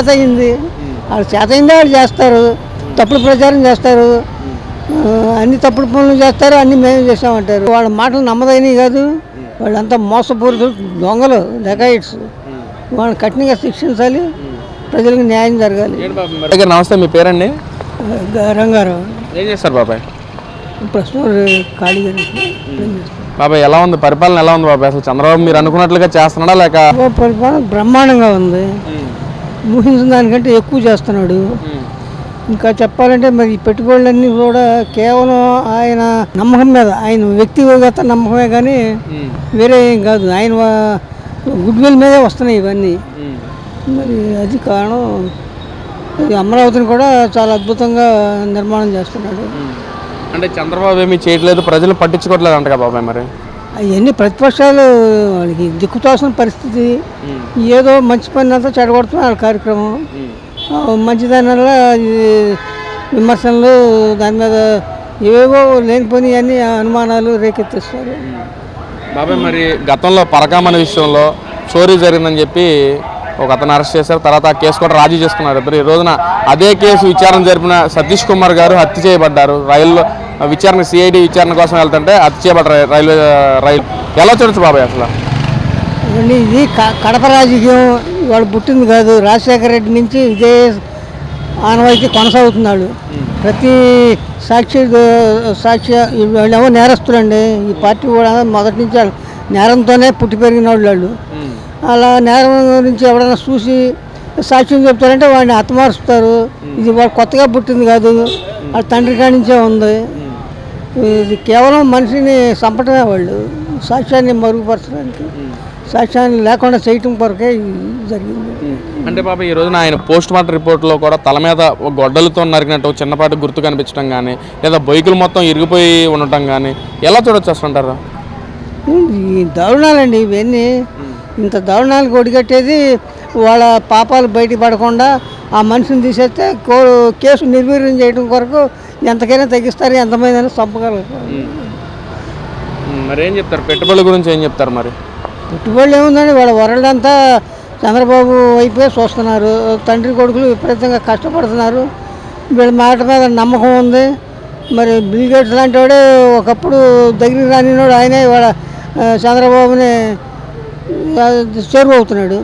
చేత అయింది వాళ్ళు చేత అయిందే వాళ్ళు చేస్తారు. తప్పుడు ప్రచారం చేస్తారు. అన్ని తప్పుడు పనులు చేస్తారు అన్ని మేము చేసామంటారు వాళ్ళ మాటలు నమ్మదైనవి కాదు. వాళ్ళంతా మోసపూరితులు దొంగలు డెకాయిట్స్ వాళ్ళని కఠినంగా శిక్షించాలి. ప్రజలకు న్యాయం జరగాలి. నమస్తే మీ పేరండి? రంగారావు. ఏం చేస్తారు బాబాయ్? ప్రస్తుతం ఖాళీగా బాబాయ్ ఎలా ఉంది? పరిపాలన ఎలా ఉంది బాబాయ్? అసలు చంద్రబాబు మీరు అనుకున్నట్లుగా చేస్తున్నాడా లేక? పరిపాలన బ్రహ్మాండంగా ఉంది. ఊహించిన దానికంటే ఎక్కువ చేస్తున్నాడు. ఇంకా చెప్పాలంటే మరి పెట్టుబడులన్నీ కూడా కేవలం ఆయన నమ్మకం మీద ఆయన వ్యక్తిగత నమ్మకమే కానీ వేరే ఏం కాదు. ఆయన గుడ్ విల్ మీదే వస్తున్నాయి ఇవన్నీ. మరి అది కారణం అమరావతిని కూడా చాలా అద్భుతంగా నిర్మాణం చేస్తున్నాడు. అంటే చంద్రబాబు ఏమీ చేయట్లేదు ప్రజలు పట్టించుకోవట్లేదు అంట బాబాయ్ మరి? అవన్నీ ప్రతిపక్షాలు వాళ్ళకి దిక్కుతోసిన పరిస్థితి. ఏదో మంచి పని అంతా చెడగొడుతున్నారు కార్యక్రమం. ఆ, మంచిదానివల్ల ఈ విమర్శనలు దాని మీద ఏవేవో లేనిపోని అన్ని అనుమానాలు రేకెత్తిస్తారు. బాబాయ్ మరి గతంలో పరకామణ విషయంలో చోరీ జరిగిందని చెప్పి ఒక అతను అరెస్ట్ చేశారు తర్వాత ఆ కేసు కూడా రాజీ చేసుకున్నారు ఇద్దరు. ఈ రోజున అదే కేసు విచారణ జరిపిన సతీష్ కుమార్ గారు హత్య చేయబడ్డారు. రైల్లో విచారణ సిఐడి విచారణ కోసం వెళ్తుంటే అది చేయబడ్డారు రైల్వే రైలు ఎలా చూడొచ్చు బాబాయ్ అసలు? ఇది క- కడప రాజకీయం వాడు పుట్టింది కాదు. రాజశేఖర రెడ్డి నుంచి ఇదే ఆనవాయితీ కొనసాగుతున్నాడు. ప్రతి సాక్షి సాక్షి వాళ్ళేమో నేరస్తులండి. ఈ పార్టీ కూడా మొదటి నుంచి నేరంతోనే పుట్టి పెరిగిన వాళ్ళు. అలా నేరం గురించి ఎవరైనా చూసి సాక్ష్యం చెప్తారంటే వాడిని హతమారుస్తారు ఇది వాడు కొత్తగా పుట్టింది కాదు. వాళ్ళ తండ్రి కాడి నుంచే ఉంది. ఇది కేవలం మనిషిని చంపటమే వాళ్ళు. సాక్ష్యాన్ని మరుగుపరచడానికి సాక్ష్యాన్ని లేకుండా చేయటం కొరకే జరిగింది. అంటే బాబా ఈ రోజున ఆయన పోస్ట్ మార్టం రిపోర్ట్లో కూడా తల మీద గొడ్డలతో నరికినట్టు చిన్నపాటి గుర్తు కనిపించడం కానీ లేదా బైకులు మొత్తం ఇరిగిపోయి ఉండటం కానీ ఎలా చూడొచ్చు అసలు అంటారు ఈ దారుణాలండి ఇవన్నీ. ఇంత దారుణాలు కొడిగట్టేది వాళ్ళ పాపాలు బయట పడకుండా ఆ మనిషిని తీసేస్తే కో కేసు నిర్వీర్యం చేయడం కొరకు ఎంతకైనా తగ్గిస్తారు ఎంతమంది అయినా చంపగలరు మరి ఏం చెప్తారు? పెట్టుబడుల గురించి ఏం చెప్తారు మరి? పెట్టుబడులు ఏముందండి వాళ్ళ వరల్డ్ అంతా చంద్రబాబు వైపే చూస్తున్నారు. తండ్రి కొడుకులు విపరీతంగా కష్టపడుతున్నారు. వీళ్ళ మాట మీద నమ్మకం ఉంది. మరి బిల్ గేట్స్ లాంటి వాడే ఒకప్పుడు దగ్గరికి రానివాడు ఆయనే ఆ, చంద్రబాబుని చేరువ అవుతున్నాడు.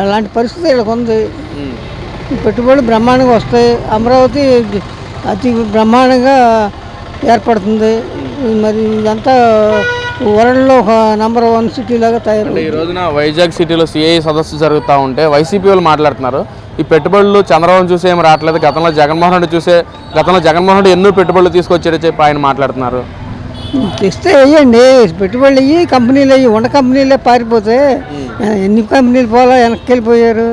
అలాంటి పరిస్థితి వీళ్ళకి ఉంది. పెట్టుబడులు బ్రహ్మాండంగా వస్తాయి. అమరావతి అతి బ్రహ్మాండంగా ఏర్పడుతుంది. మరి ఇదంతా వరల్డ్లో ఒక నంబర్ వన్ సిటీ లాగా తయారు ఈ రోజున వైజాగ్ సిటీలో సిఐ సదస్సు జరుగుతూ ఉంటే వైసీపీ వాళ్ళు మాట్లాడుతున్నారు. ఈ పెట్టుబడులు చంద్రబాబు చూసే ఏం రావట్లేదు గతంలో జగన్మోహన్ రెడ్డి చూసే గతంలో జగన్మోహన్ రెడ్డి ఎన్నో పెట్టుబడులు తీసుకొచ్చారని చెప్పి ఆయన మాట్లాడుతున్నారు. తెస్తే వేయండి పెట్టుబడులు అయ్యి కంపెనీలు అయ్యి ఉన్న కంపెనీలే పారిపోతే ఎన్ని కంపెనీలు పోలా వెనక్కి వెళ్ళిపోయారు.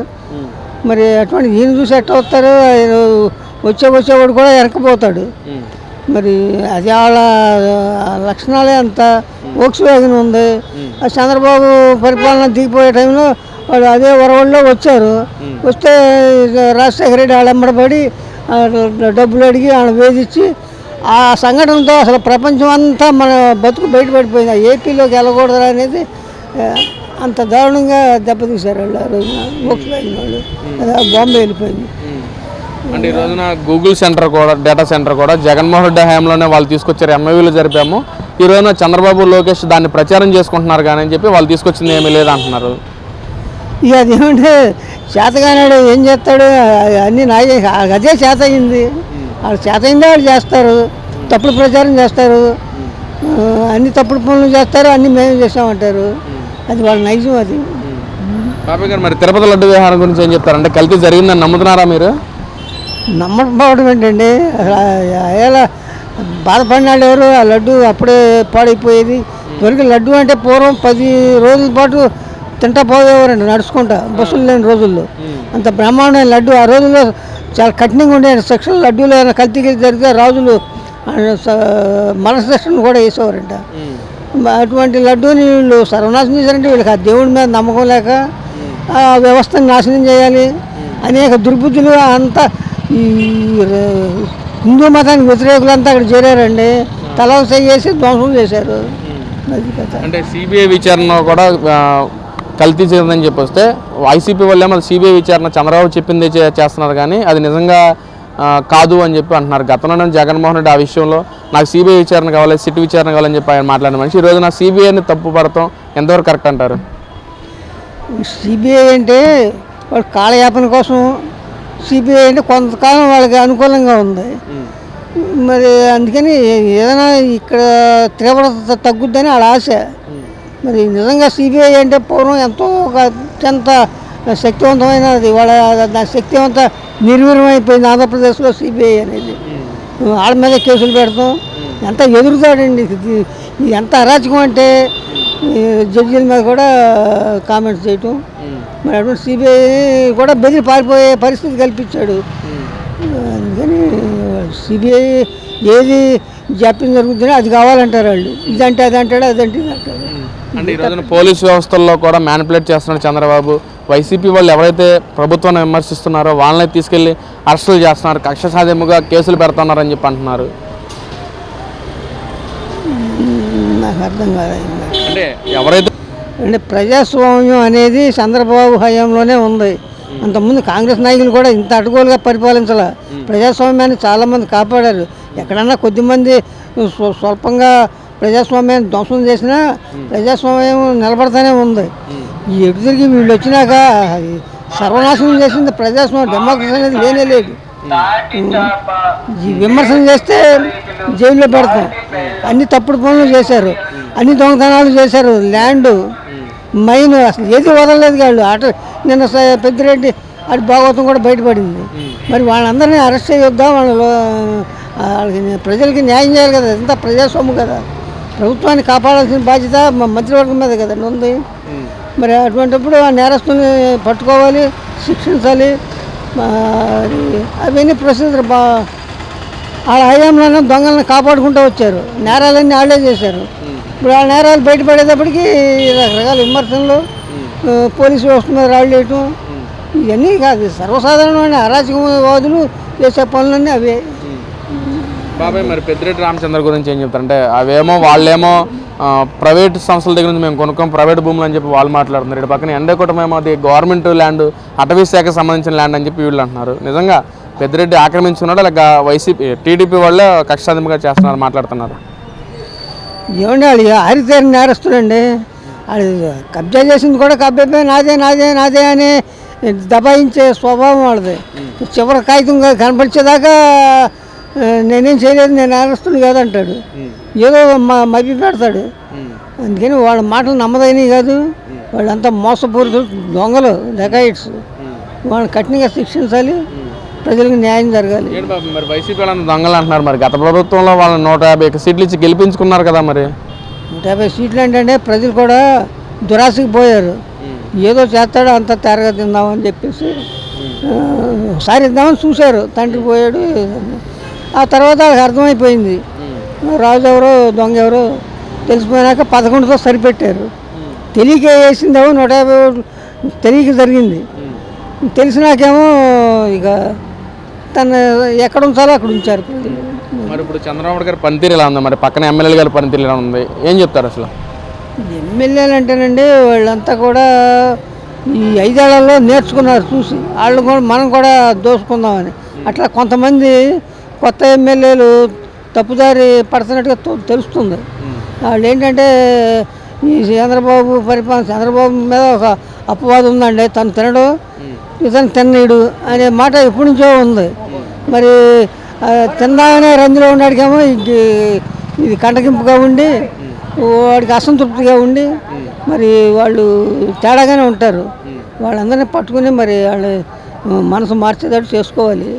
మరి అటువంటి ఈయన చూసి ఎట్ట వస్తారు? వచ్చే వచ్చేవాడు కూడా వెనక్కిపోతాడు. మరి అది వాళ్ళ లక్షణాలే అంత. ఓక్స్ వ్యాగన్ ఉంది. ఆ చంద్రబాబు పరిపాలన దిగిపోయే టైంలో వాళ్ళు అదే వరవల్లో వచ్చారు. వస్తే రాజశేఖర రెడ్డి వాళ్ళ ఎంబడబడి డబ్బులు అడిగి వాళ్ళని వేధించి ఆ సంఘటనతో అసలు ప్రపంచం అంతా మన బతుకు బయటపడిపోయింది. ఆ ఏపీలోకి వెళ్ళకూడదు అనేది అంత దారుణంగా దెబ్బతీశారు వాళ్ళు ఆ రోజున. ఓక్స్ వ్యాగన్ వాళ్ళు. బాంబే వెళ్ళిపోయింది. అంటే ఈ రోజున గూగుల్ సెంటర్ కూడా డేటా సెంటర్ కూడా జగన్మోహన్ రెడ్డి హయాంలోనే వాళ్ళు తీసుకొచ్చారు. ఎంఐవీలు జరిపాము. ఈ రోజున చంద్రబాబు లోకేష్ దాన్ని ప్రచారం చేసుకుంటున్నారు కానీ అని చెప్పి వాళ్ళు తీసుకొచ్చింది ఏమీ లేదంటున్నారు. ఇక అదేమంటే చేతగానాడు ఏం చేస్తాడు? అన్నీ నాయ అదే చేత అయింది. వాళ్ళు చేత అయిందే వాళ్ళు చేస్తారు. తప్పుడు ప్రచారం చేస్తారు. అన్ని తప్పుడు పనులు చేస్తారు అన్ని మేము చేసామంటారు అది వాళ్ళ నైజం అది. బాబాయ్ గారు మరి తిరుపతి లడ్డు వ్యవహారం గురించి ఏం చెప్తారు అంటే కల్తీ జరిగిందని నమ్ముతున్నారా మీరు? నమ్మకపోవడం ఏంటండి? ఎలా బాధపడిన ఎవరు? ఆ లడ్డు అప్పుడే పాడైపోయేది. ఇవరికి లడ్డు అంటే పూర్వం పది రోజుల పాటు తింటా పోయేవారండి నడుచుకుంటా. బస్సులు లేని రోజుల్లో. అంత బ్రహ్మాండమైన లడ్డు. ఆ రోజుల్లో చాలా కఠినంగా ఉండే సెక్షన్ లడ్డూలు ఏమైనా కల్తీ జరిగితే రాజులు మనసు కూడా వేసేవారంట. అటువంటి లడ్డూని వీళ్ళు సర్వనాశనం చేశారంటే వీళ్ళకి ఆ దేవుడి మీద నమ్మకం లేక ఆ వ్యవస్థను నాశనం చేయాలి. అనేక దుర్బుద్ధులు అంతా ఈ హిందూ మతానికి వ్యతిరేకులంతా అక్కడ చేరారండి. తల చేసి ధ్వంసం చేశారు. అంటే సిబిఐ విచారణ కూడా కల్తీ జరిగిందని చెప్పి వస్తే వైసీపీ వాళ్ళేమో అది సిబిఐ విచారణ చంద్రబాబు చెప్పిందే చేస్తున్నారు కానీ అది నిజంగా కాదు అని చెప్పి అంటున్నారు. గతంలో జగన్మోహన్ రెడ్డి ఆ విషయంలో నాకు సిబిఐ విచారణ కావాలి సిట్ విచారణ కావాలని చెప్పి ఆయన మాట్లాడిన మనిషి. ఈ రోజు నా సిబిఐని తప్పు పడతాం ఎంతవరకు కరెక్ట్ అంటారు? సిబిఐ అంటే వాళ్ళ కాలయాపన కోసం సిబిఐ అంటే కొంతకాలం వాళ్ళకి అనుకూలంగా ఉంది. మరి అందుకని ఏదైనా ఇక్కడ తీవ్రత తగ్గుద్దని వాళ్ళ ఆశ. మరి నిజంగా సిబిఐ అంటే పూర్వం ఎంతో ఒక అత్యంత శక్తివంతమైనది వాళ్ళ శక్తివంత నిర్వీర్యమైపోయింది ఆంధ్రప్రదేశ్లో సిబిఐ అనేది. వాళ్ళ మీద కేసులు పెడతాం. ఎంత ఎదురుతాడండి ఎంత అరాచకం అంటే జడ్జీల మీద కూడా కామెంట్స్ చేయటం. మరి అటువంటి సిబిఐ కూడా బెదిరి పారిపోయే పరిస్థితి కల్పించాడు. అందుకని సిబిఐ ఏది జాప్యం జరుగుతుందో అది కావాలంటారు వాళ్ళు. ఇదంటే అది అంటాడు అదంటే ఇది అంటాడు అంటే ఈ రోజున పోలీస్ వ్యవస్థల్లో కూడా మ్యానిపులేట్ చేస్తున్నాడు చంద్రబాబు. వైసీపీ వాళ్ళు ఎవరైతే ప్రభుత్వాన్ని విమర్శిస్తున్నారో వాళ్ళని తీసుకెళ్ళి అరెస్టులు చేస్తున్నారు. కక్ష సాధ్యముగా కేసులు పెడుతున్నారని చెప్పి అంటున్నారు. నాకు అర్థం కాలేదు. అంటే ఎవరైతే అంటే ప్రజాస్వామ్యం అనేది చంద్రబాబు హయాంలోనే ఉంది. అంతకుముందు కాంగ్రెస్ నాయకులు కూడా ఇంత అడ్డుగోలుగా పరిపాలించాల. ప్రజాస్వామ్యాన్ని చాలామంది కాపాడారు. ఎక్కడన్నా కొద్దిమంది స్వ- స్వల్పంగా ప్రజాస్వామ్యాన్ని ధ్వంసం చేసినా ప్రజాస్వామ్యం నిలబడతానే ఉంది. ఈ ఎటు తిరిగి వీళ్ళు వచ్చినాక సర్వనాశనం చేసింది ప్రజాస్వామ్యం. డెమోక్రసీ అనేది లేనే లేదు. ఈ విమర్శన చేస్తే జైల్లో పెడతాం. అన్ని తప్పుడు పనులు చేశారు. అన్ని దొంగతనాలు చేశారు. ల్యాండ్ మైన్ అసలు ఏది వదలలేదు వాళ్ళు. అట నిన్న పెద్దిరెడ్డి అది భాగవతం కూడా బయటపడింది. మరి వాళ్ళందరినీ అరెస్ట్ చేయొద్దా. వాళ్ళు వాళ్ళకి ప్రజలకి న్యాయం చేయాలి కదా. ఎంత ప్రజాస్వామ్యం కదా. ప్రభుత్వాన్ని కాపాడాల్సిన బాధ్యత మా మంత్రివర్గం మీద కదా ఉంది. మరి అటువంటిప్పుడు ఆ నేరస్తుని పట్టుకోవాలి శిక్షించాలి. అవన్నీ ప్రొసీజర్ బా వాళ్ళ హయాంలోనే దొంగలను కాపాడుకుంటూ వచ్చారు. నేరాలన్నీ వాళ్ళే చేశారు. ఇప్పుడు ఆ నేరాలు బయటపడేటప్పటికి రకరకాల విమర్శనలు ఆ, పోలీసు వ్యవస్థ మీద రాళ్ళు వేయటం ఇవన్నీ కాదు సర్వసాధారణమైన అరాచకవాదులు చేసే పనులన్నీ అవే. బాబాయ్ మరి పెద్దిరెడ్డి రామచంద్ర గురించి ఏం చెప్తారంటే అవేమో వాళ్ళేమో ప్రైవేట్ సంస్థల దగ్గర నుంచి మేము కొనుక్కోం ప్రైవేట్ భూములు అని చెప్పి వాళ్ళు మాట్లాడుతున్నారు. ఇటు పక్కన ఎండకోటమేమో అది గవర్నమెంట్ ల్యాండ్ అటవీ శాఖకు సంబంధించిన ల్యాండ్ అని చెప్పి వీళ్ళు అంటున్నారు. నిజంగా పెద్దిరెడ్డి ఆక్రమించుకున్నాడు? లేక వైసీపీ టీడీపీ వాళ్ళే కక్షాధికంగా చేస్తున్నారు మాట్లాడుతున్నారు? ఏమండి వాళ్ళు? ఆరితేరిన నేరస్తులండి. వాళ్ళు కబ్జా చేసింది కూడా కబ్జా నాదే నాదే నాదే అని దబాయించే స్వభావం వాళ్ళది. చివరి కాగితం కనపరిచేదాకా నేనేం చేయలేదు నేను నేరస్తుని కాదంటాడు. ఏదో మా మభ్య పెడతాడు. అందుకని వాళ్ళ మాటలు నమ్మదైనవి కాదు. వాళ్ళంతా మోసపూరితులు దొంగలు డెకాయిట్స్ వాళ్ళని కఠినంగా శిక్షించాలి. ప్రజలకు న్యాయం జరగాలి. ఏంటి బాబు మరి వైసీపీ వాళ్ళని దొంగలు అంటున్నారు మరి. గత ప్రభుత్వంలో వాళ్ళని నూట యాభై సీట్లు ఇచ్చి గెలిపించుకున్నారు కదా మరి. నూట యాభై సీట్లు ఏంటంటే ప్రజలు కూడా దురాశకు పోయారు. ఏదో చేస్తాడో అంత తేరగా తిందామని చెప్పేసి ఒకసారి ఇద్దామని చూశారు. తండ్రి పోయాడు. ఆ తర్వాత వాళ్ళకి అర్థమైపోయింది. రాజు ఎవరో దొంగ ఎవరో తెలిసిపోయినాక పదకొండుతో సరిపెట్టారు. తెలియక వేసిందేమో నూట యాభై తెలియక జరిగింది. తెలిసినాకేమో ఇక తను ఎక్కడ ఉంచాలో అక్కడ ఉంచారు. మరి ఇప్పుడు చంద్రబాబు గారి పనితీరు ఎలా ఉంది? మరి పక్కన ఎమ్మెల్యేల గారి పనితీరు ఎలా ఉంది? ఏం చెప్తారు అసలు? ఎమ్మెల్యేలు అంటేనండి వాళ్ళంతా కూడా ఈ ఐదేళ్ళలో నేర్చుకున్నారు చూసి. వాళ్ళు కూడా మనం కూడా దోసుకుందామని. అట్లా కొంతమంది కొత్త ఎమ్మెల్యేలు తప్పుదారి పడుతున్నట్టుగా తెలుస్తుంది. వాళ్ళు ఏంటంటే ఈ చంద్రబాబు పరిపాలన చంద్రబాబు మీద ఒక అపవాదం ఉందండి. తను తినడు. ఇతను తిన్నీడు అనే మాట ఎప్పటి నుంచో ఉంది. మరి ఆ, తిందామనే రంజులో ఉన్నాడికేమో ఇది ఇది కంటగింపుగా ఉండి వాడికి అసంతృప్తిగా ఉండి మరి వాళ్ళు తేడాగానే ఉంటారు. వాళ్ళందరినీ పట్టుకుని మరి వాళ్ళు మనసు మార్చేటట్టు చేసుకోవాలి.